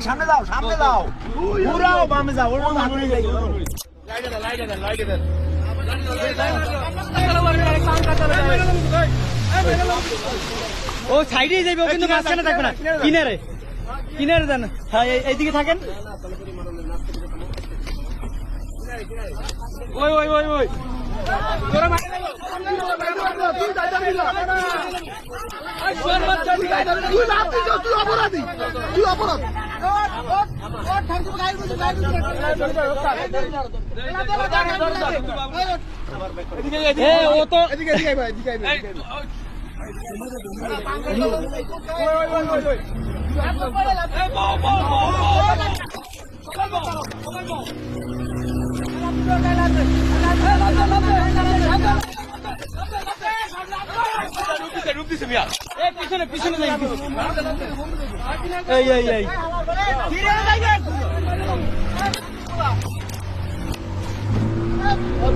সামনে যাও সামনে যাই ও সাইডে যাইবে ও কিন্তু মাঝখানে থাকবে না। কিনারে। কিনারে দেন। হ্যাঁ এইদিকে থাকেন। ওই ওই ওই ওই। এ ও তো এ পিছনে পিছনে এই এই এই।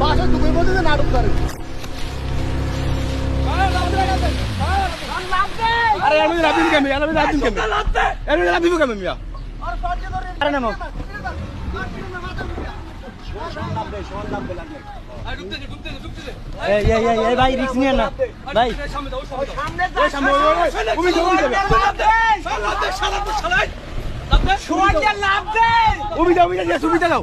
বাসা নাটক আরে আমি রাবিন কেমে আমি রাবিন কেমে আমি রাবিন কেমে মিয়া? আরে নামো। ভাই নিয়ে না। ভাই। সুবিধা দাও।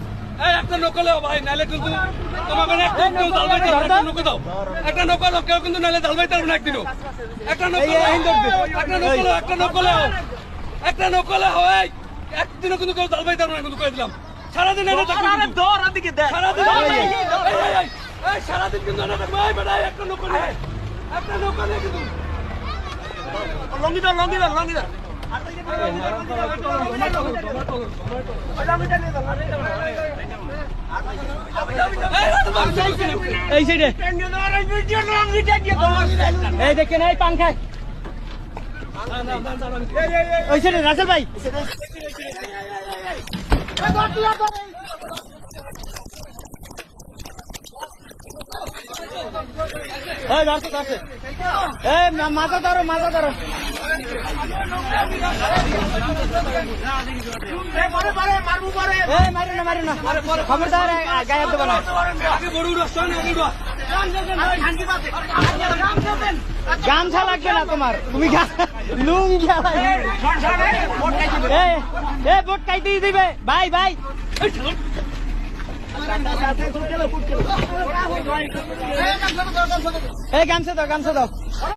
একটা। নকলে ভাই নালে কিন্তু তোমাকে একটু কেউ জাল হবে, একটা নৌকো দাও একটা নৌকো দাও কেউ কিন্তু নালে জাল বাইতে না একদিনও একটা নৌকো একটা নৌকো একটা নৌকলে হও একটা নৌকলে হয় একদিনও কিন্তু কেউ জাল বাইতে না কিন্তু কয়ে দিলাম সারাদিন এনে থাকবে কিন্তু সারাদিন সারাদিন কিন্তু এনে থাকবে একটা নৌকো একটা নৌকো কিন্তু লঙ্গি দাও লঙ্গি দাও লঙ্গি দাও এই সাইডে। এই দেখেন এই পাংখায় ওই সাইডে ভাই। মাথা ধরো মাথা ধরো। গামছা লাগবে না তোমার তুমি গা- লুঙ্গি লাগবে। কাইতেই দিবে ভাই ভাই এই গামছা দাও গামছা দাও